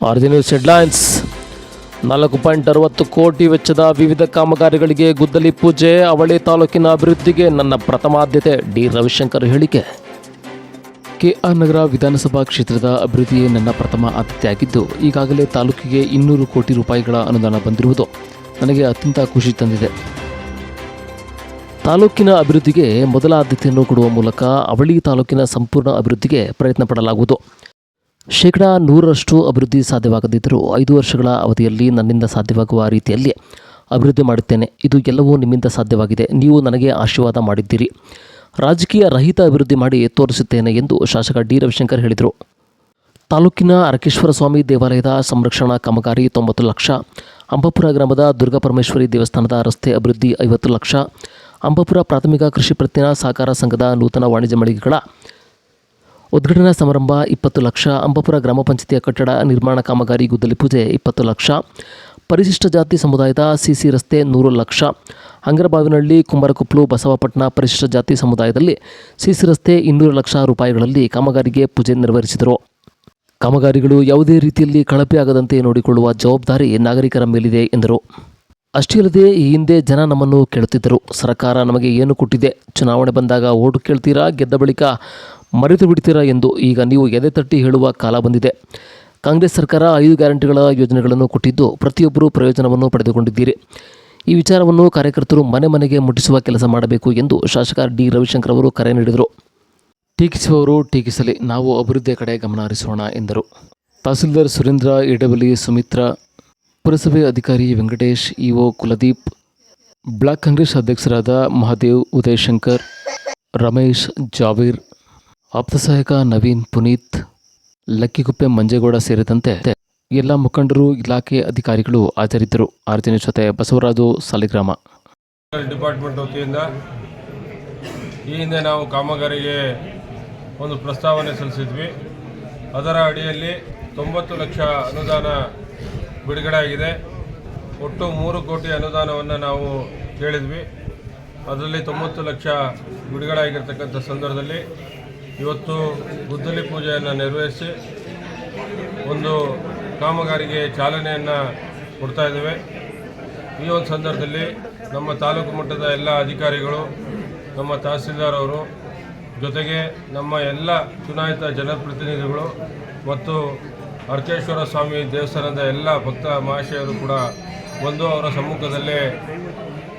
ಆರ್ಜಿ news headlines ನಾಲ್ಕು point ಅರವತ್ತು ಕೋಟಿ ವೆಚ್ಚದ ವಿವಿಧ ಕಾಮಗಾರಿಗಳಿಗೆ ಗುದ್ದಲಿ ಪೂಜೆ, ಅವಳಿ ತಾಲೂಕಿನ ಅಭಿವೃದ್ಧಿಗೆ ನನ್ನ ಪ್ರಥಮ ಆದ್ಯತೆ, ಡಿ. ರವಿಶಂಕರ್ ಹೇಳಿಕೆ. ಕೆಆರ್ ನಗರ ವಿಧಾನಸಭಾ ಕ್ಷೇತ್ರದ ಅಭಿವೃದ್ಧಿಯೇ ನನ್ನ ಪ್ರಥಮ ಆದ್ಯತೆಯಾಗಿದ್ದು, ಈಗಾಗಲೇ ತಾಲೂಕಿಗೆ ಇನ್ನೂರು ಕೋಟಿ ರೂಪಾಯಿಗಳ ಅನುದಾನ ಬಂದಿರುವುದು ನನಗೆ ಅತ್ಯಂತ ಖುಷಿ ತಂದಿದೆ. ತಾಲೂಕಿನ ಅಭಿವೃದ್ಧಿಗೆ ಮೊದಲ ಆದ್ಯತೆಯನ್ನು ಕೊಡುವ ಮೂಲಕ ಅವಳಿ ತಾಲೂಕಿನ ಸಂಪೂರ್ಣ ಅಭಿವೃದ್ಧಿಗೆ ಪ್ರಯತ್ನ ಪಡಲಾಗುವುದು. ಶೇಕಡ ನೂರರಷ್ಟು ಅಭಿವೃದ್ಧಿ ಸಾಧ್ಯವಾಗದಿದ್ದರೂ ಐದು ವರ್ಷಗಳ ಅವಧಿಯಲ್ಲಿ ನನ್ನಿಂದ ಸಾಧ್ಯವಾಗುವ ರೀತಿಯಲ್ಲಿ ಅಭಿವೃದ್ಧಿ ಮಾಡುತ್ತೇನೆ. ಇದು ಎಲ್ಲವೂ ನಿಮ್ಮಿಂದ ಸಾಧ್ಯವಾಗಿದೆ. ನೀವು ನನಗೆ ಆಶೀರ್ವಾದ ಮಾಡಿದ್ದೀರಿ. ರಾಜಕೀಯ ರಹಿತ ಅಭಿವೃದ್ಧಿ ಮಾಡಿ ತೋರಿಸುತ್ತೇನೆ ಎಂದು ಶಾಸಕ ಡಿ. ರವಿಶಂಕರ್ ಹೇಳಿದರು. ತಾಲೂಕಿನ ಅರಕೇಶ್ವರ ಸ್ವಾಮಿ ದೇವಾಲಯದ ಸಂರಕ್ಷಣಾ ಕಾಮಗಾರಿ ತೊಂಬತ್ತು ಲಕ್ಷ, ಅಂಬಾಪುರ ಗ್ರಾಮದ ದುರ್ಗಾಪರಮೇಶ್ವರಿ ದೇವಸ್ಥಾನದ ರಸ್ತೆ ಅಭಿವೃದ್ಧಿ ಐವತ್ತು ಲಕ್ಷ, ಅಂಬಾಪುರ ಪ್ರಾಥಮಿಕ ಕೃಷಿ ಪ್ರತ್ಯನ ಸಹಕಾರ ಸಂಘದ ನೂತನ ವಾಣಿಜ್ಯ ಮಳಿಗೆಗಳ ಉದ್ಘಾಟನಾ ಸಮಾರಂಭ ಇಪ್ಪತ್ತು ಲಕ್ಷ ಅಂಬಾಪುರ ಗ್ರಾಮ ಪಂಚಾಯತಿಯ ಕಟ್ಟಡ ನಿರ್ಮಾಣ ಕಾಮಗಾರಿ ಗುದ್ದಲಿ ಪೂಜೆ ಇಪ್ಪತ್ತು ಲಕ್ಷ. ಪರಿಶಿಷ್ಟ ಜಾತಿ ಸಮುದಾಯದ ಸಿಸಿ ರಸ್ತೆ ನೂರು ಲಕ್ಷ. ಅಂಗರಬಾವಿನಹಳ್ಳಿ ಕುಂಬರಕೊಪ್ಪಲು, ಬಸವಪಟ್ಟಣ ಪರಿಶಿಷ್ಟ ಜಾತಿ ಸಮುದಾಯದಲ್ಲಿ ಸಿಸಿ ರಸ್ತೆ ಇನ್ನೂರು ಲಕ್ಷ ರೂಪಾಯಿಗಳಲ್ಲಿ ಕಾಮಗಾರಿಗೆ ಪೂಜೆ ನೆರವೇರಿಸಿದರು ಕಾಮಗಾರಿಗಳು ಯಾವುದೇ ರೀತಿಯಲ್ಲಿ ಕಳಪೆ ಆಗದಂತೆ ನೋಡಿಕೊಳ್ಳುವ ಜವಾಬ್ದಾರಿ ನಾಗರಿಕರ ಮೇಲಿದೆ ಎಂದರು. ಅಷ್ಟೇ ಅಲ್ಲದೆ ಈ ಹಿಂದೆ ಜನ ನಮ್ಮನ್ನು ಕೇಳುತ್ತಿದ್ದರು. ಸರ್ಕಾರ ನಮಗೆ ಏನು ಕೊಟ್ಟಿದೆ? ಚುನಾವಣೆ ಬಂದಾಗ ಓಟು ಕೇಳ್ತೀರಾ? ಗೆದ್ದ ಬಳಿಕ ಮರೆತು ಬಿಡ್ತೀರಾ ಎಂದು ಈಗ ನೀವು ಎದೆ ತಟ್ಟಿ ಹೇಳುವ ಕಾಲ ಬಂದಿದೆ. ಕಾಂಗ್ರೆಸ್ ಸರ್ಕಾರ ಐದು ಗ್ಯಾರಂಟಿಗಳ ಯೋಜನೆಗಳನ್ನು ಕೊಟ್ಟಿದ್ದು ಪ್ರತಿಯೊಬ್ಬರೂ ಪ್ರಯೋಜನವನ್ನು ಪಡೆದುಕೊಂಡಿದ್ದೀರಿ. ಈ ವಿಚಾರವನ್ನು ಕಾರ್ಯಕರ್ತರು ಮನೆ ಮನೆಗೆ ಮುಟ್ಟಿಸುವ ಕೆಲಸ ಮಾಡಬೇಕು ಎಂದು ಶಾಸಕ ಡಿ. ರವಿಶಂಕರ್ ಅವರು ಕರೆ ನೀಡಿದರು. ಟೀಕಿಸುವವರು ಟೀಕಿಸಲಿ, ನಾವು ಅಭಿವೃದ್ಧಿಯ ಕಡೆ ಗಮನ ಹರಿಸೋಣ ಎಂದರು. ತಹಸೀಲ್ದಾರ್ ಸುರೇಂದ್ರ, ಎಡಬಲಿ ಸುಮಿತ್ರ, ಪುರಸಭೆ ಅಧಿಕಾರಿ ವೆಂಕಟೇಶ್, ಇಒ ಕುಲದೀಪ್, ಬ್ಲಾಕ್ ಕಾಂಗ್ರೆಸ್ ಅಧ್ಯಕ್ಷರಾದ ಮಹಾದೇವ್, ಉದಯಶಂಕರ್, ರಮೇಶ್, ಜಾವೀರ್ ಆಪ್ತ ಸಹಾಯಕ ನವೀನ್ ಪುನೀತ್, ಲಕ್ಕಿಗುಪ್ಪೆ ಮಂಜೇಗೌಡ ಸೇರಿದಂತೆ ಎಲ್ಲ ಮುಖಂಡರು, ಇಲಾಖೆ ಅಧಿಕಾರಿಗಳು ಹಾಜರಿದ್ದರು. ಆರ್ಜನ ಜೊತೆ ಬಸವರಾಜು, ಸಾಲಿಗ್ರಾಮ. ಡಿಪಾರ್ಟ್ಮೆಂಟ್ ವತಿಯಿಂದ ಈ ಹಿಂದೆ ನಾವು ಕಾಮಗಾರಿಗೆ ಒಂದು ಪ್ರಸ್ತಾವನೆ ಸಲ್ಲಿಸಿದ್ವಿ. ಅದರ ಅಡಿಯಲ್ಲಿ ತೊಂಬತ್ತು ಲಕ್ಷ ಅನುದಾನ ಬಿಡುಗಡೆ ಆಗಿದೆ. ಒಟ್ಟು ಮೂರು ಕೋಟಿ ಅನುದಾನವನ್ನು ನಾವು ಕೇಳಿದ್ವಿ. ಅದರಲ್ಲಿ ತೊಂಬತ್ತು ಲಕ್ಷ ಬಿಡುಗಡೆ ಆಗಿರ್ತಕ್ಕಂಥ ಸಂದರ್ಭದಲ್ಲಿ ಇವತ್ತು ಗುದ್ದಲಿ ಪೂಜೆಯನ್ನು ನೆರವೇರಿಸಿ ಒಂದು ಕಾಮಗಾರಿಗೆ ಚಾಲನೆಯನ್ನು ಕೊಡ್ತಾ ಇದ್ದೇವೆ. ಈ ಒಂದು ಸಂದರ್ಭದಲ್ಲಿ ನಮ್ಮ ತಾಲೂಕು ಮಟ್ಟದ ಎಲ್ಲ ಅಧಿಕಾರಿಗಳು, ನಮ್ಮ ತಹಸೀಲ್ದಾರ್ ಅವರು, ಜೊತೆಗೆ ನಮ್ಮ ಎಲ್ಲ ಚುನಾಯಿತ ಜನಪ್ರತಿನಿಧಿಗಳು ಮತ್ತು ಅರ್ಕೇಶ್ವರ ಸ್ವಾಮಿ ದೇವಸ್ಥಾನದ ಎಲ್ಲ ಭಕ್ತ ಮಹಾಶಯರು ಕೂಡ ಬಂದು ಅವರ ಸಮ್ಮುಖದಲ್ಲೇ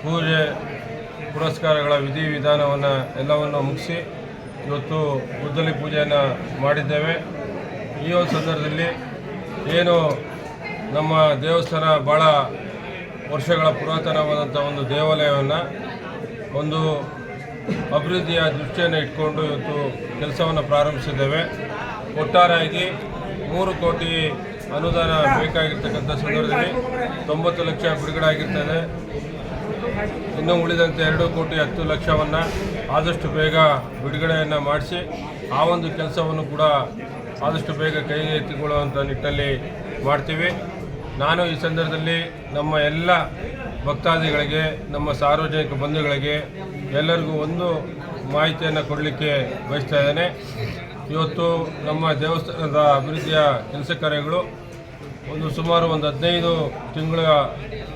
ಪೂಜೆ, ಪುರಸ್ಕಾರಗಳ ವಿಧಿವಿಧಾನವನ್ನು ಎಲ್ಲವನ್ನು ಮುಗಿಸಿ ಇವತ್ತು ಗುದ್ದಲಿ ಪೂಜೆಯನ್ನು ಮಾಡಿದ್ದೇವೆ. ಈ ಒಂದು ಸಂದರ್ಭದಲ್ಲಿ ಏನು ನಮ್ಮ ದೇವಸ್ಥಾನ ಭಾಳ ವರ್ಷಗಳ ಪುರಾತನವಾದಂಥ ಒಂದು ದೇವಾಲಯವನ್ನು ಒಂದು ಅಭಿವೃದ್ಧಿಯ ದೃಷ್ಟಿಯನ್ನು ಇಟ್ಕೊಂಡು ಇವತ್ತು ಕೆಲಸವನ್ನು ಪ್ರಾರಂಭಿಸಿದ್ದೇವೆ. ಒಟ್ಟಾರೆಯಾಗಿ ಮೂರು ಕೋಟಿ ಅನುದಾನ ಬೇಕಾಗಿರ್ತಕ್ಕಂಥ ಸಂದರ್ಭದಲ್ಲಿ ತೊಂಬತ್ತು ಲಕ್ಷ ಬಿಡುಗಡೆ ಆಗಿರ್ತದೆ. ಇನ್ನು ಉಳಿದಂತೆ ಎರಡು ಕೋಟಿ ಹತ್ತು ಲಕ್ಷವನ್ನು ಆದಷ್ಟು ಬೇಗ ಬಿಡುಗಡೆಯನ್ನು ಮಾಡಿಸಿ ಆ ಒಂದು ಕೆಲಸವನ್ನು ಕೂಡ ಆದಷ್ಟು ಬೇಗ ಕೈಗೆ ಎತ್ತಿಕೊಳ್ಳುವಂಥ ನಿಟ್ಟಲ್ಲಿ ಮಾಡ್ತೀವಿ. ನಾನು ಈ ಸಂದರ್ಭದಲ್ಲಿ ನಮ್ಮ ಎಲ್ಲ ಭಕ್ತಾದಿಗಳಿಗೆ, ನಮ್ಮ ಸಾರ್ವಜನಿಕ ಬಂಧುಗಳಿಗೆ ಎಲ್ಲರಿಗೂ ಒಂದು ಮಾಹಿತಿಯನ್ನು ಕೊಡಲಿಕ್ಕೆ ಬಯಸ್ತಾ ಇದ್ದೇನೆ. ಇವತ್ತು ನಮ್ಮ ದೇವಸ್ಥಾನದ ಅಭಿವೃದ್ಧಿಯ ಕೆಲಸ ಕಾರ್ಯಗಳು ಒಂದು ಸುಮಾರು ಒಂದು ಹದಿನೈದು ತಿಂಗಳ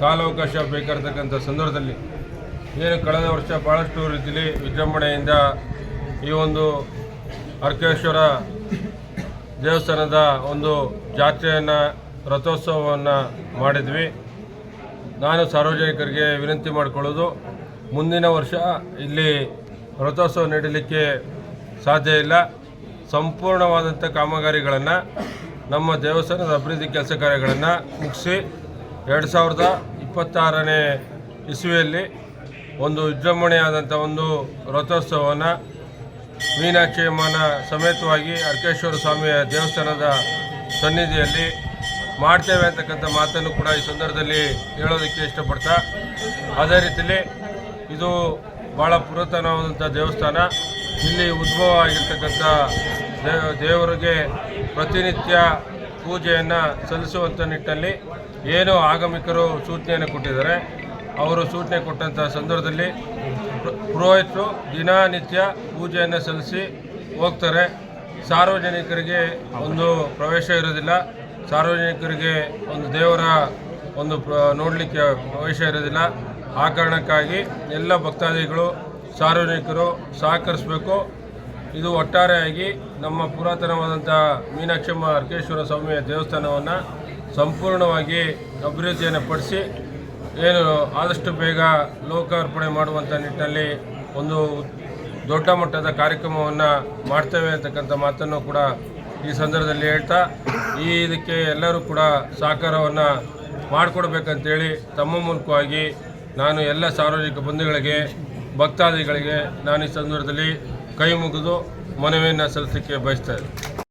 ಕಾಲಾವಕಾಶ ಬೇಕಾಗಿರ್ತಕ್ಕಂಥ ಸಂದರ್ಭದಲ್ಲಿ ಏನು ಕಳೆದ ವರ್ಷ ಭಾಳಷ್ಟು ರೀತಿಯಲ್ಲಿ ವಿಜೃಂಭಣೆಯಿಂದ ಈ ಒಂದು ಅರ್ಕೇಶ್ವರ ದೇವಸ್ಥಾನದ ಒಂದು ಜಾತ್ರೆಯನ್ನು ರಥೋತ್ಸವವನ್ನು ಮಾಡಿದ್ವಿ. ನಾನು ಸಾರ್ವಜನಿಕರಿಗೆ ವಿನಂತಿ ಮಾಡಿಕೊಳ್ಳೋದು, ಮುಂದಿನ ವರ್ಷ ಇಲ್ಲಿ ರಥೋತ್ಸವ ನಡೀಲಿಕ್ಕೆ ಸಾಧ್ಯ ಇಲ್ಲ. ಸಂಪೂರ್ಣವಾದಂಥ ಕಾಮಗಾರಿಗಳನ್ನು ನಮ್ಮ ದೇವಸ್ಥಾನದ ಅಭಿವೃದ್ಧಿ ಕೆಲಸ ಕಾರ್ಯಗಳನ್ನು ಮುಗಿಸಿ ಎರಡು ಸಾವಿರದ ಇಪ್ಪತ್ತಾರನೇ ಇಸುವೆಯಲ್ಲಿ ಒಂದು ವಿಜೃಂಭಣೆಯಾದಂಥ ಒಂದು ರಥೋತ್ಸವವನ್ನು ಮೀನಾಕ್ಷಿ ಅಮ್ಮನ ಸಮೇತವಾಗಿ ಅರ್ಕೇಶ್ವರ ಸ್ವಾಮಿಯ ದೇವಸ್ಥಾನದ ಸನ್ನಿಧಿಯಲ್ಲಿ ಮಾಡ್ತೇವೆ ಅಂತಕ್ಕಂಥ ಮಾತನ್ನು ಕೂಡ ಈ ಸಂದರ್ಭದಲ್ಲಿ ಹೇಳೋದಕ್ಕೆ ಇಷ್ಟಪಡ್ತಾ ಅದೇ ರೀತಿಯಲ್ಲಿ ಇದು ಭಾಳ ಪುರಾತನವಾದಂಥ ದೇವಸ್ಥಾನ. ಇಲ್ಲಿ ಉದ್ಭವ ಆಗಿರ್ತಕ್ಕಂಥ ದೇವ ದೇವರಿಗೆ ಪ್ರತಿನಿತ್ಯ ಪೂಜೆಯನ್ನು ಸಲ್ಲಿಸುವಂಥ ನಿಟ್ಟಲ್ಲಿ ಏನು ಆಗಮಿಕರು ಸೂಚನೆಯನ್ನು ಕೊಟ್ಟಿದ್ದಾರೆ. ಅವರು ಸೂಚನೆ ಕೊಟ್ಟಂಥ ಸಂದರ್ಭದಲ್ಲಿ ಪುರ- ಪುರೋಹಿತರು ದಿನನಿತ್ಯ ಪೂಜೆಯನ್ನು ಸಲ್ಲಿಸಿ ಹೋಗ್ತಾರೆ. ಸಾರ್ವಜನಿಕರಿಗೆ ಒಂದು ಪ್ರವೇಶ ಇರೋದಿಲ್ಲ. ಸಾರ್ವಜನಿಕರಿಗೆ ಒಂದು ದೇವರ ಒಂದು ನೋಡಲಿಕ್ಕೆ ಪ್ರವೇಶ ಇರೋದಿಲ್ಲ. ಆ ಕಾರಣಕ್ಕಾಗಿ ಎಲ್ಲ ಭಕ್ತಾದಿಗಳು, ಸಾರ್ವಜನಿಕರು ಸಹಕರಿಸಬೇಕು. ಇದು ಒಟ್ಟಾರೆಯಾಗಿ ನಮ್ಮ ಪುರಾತನವಾದಂಥ ಮೀನಾಕ್ಷಮ್ಮ ಅರ್ಕೇಶ್ವರ ಸ್ವಾಮಿಯ ದೇವಸ್ಥಾನವನ್ನು ಸಂಪೂರ್ಣವಾಗಿ ಅಭಿವೃದ್ಧಿಯನ್ನು ಪಡಿಸಿ ಏನು ಆದಷ್ಟು ಬೇಗ ಲೋಕಾರ್ಪಣೆ ಮಾಡುವಂಥ ನಿಟ್ಟಿನಲ್ಲಿ ಒಂದು ದೊಡ್ಡ ಮಟ್ಟದ ಕಾರ್ಯಕ್ರಮವನ್ನು ಮಾಡ್ತೇವೆ ಅಂತಕ್ಕಂಥ ಮಾತನ್ನು ಕೂಡ ಈ ಸಂದರ್ಭದಲ್ಲಿ ಹೇಳ್ತಾ, ಈ ಇದಕ್ಕೆ ಎಲ್ಲರೂ ಕೂಡ ಸಹಕಾರವನ್ನು ಮಾಡಿಕೊಡ್ಬೇಕಂತೇಳಿ ತಮ್ಮ ಮೂಲಕವಾಗಿ ನಾನು ಎಲ್ಲ ಸಾರ್ವಜನಿಕ ಬಂಧುಗಳಿಗೆ, ಭಕ್ತಾದಿಗಳಿಗೆ ನಾನು ಈ ಸಂದರ್ಭದಲ್ಲಿ ಕೈ ಮುಗಿದು ಮನವಿಯನ್ನು ಸಲ್ಲಿಸಲಿಕ್ಕೆ ಬಯಸ್ತಾ ಇದ್ದೀನಿ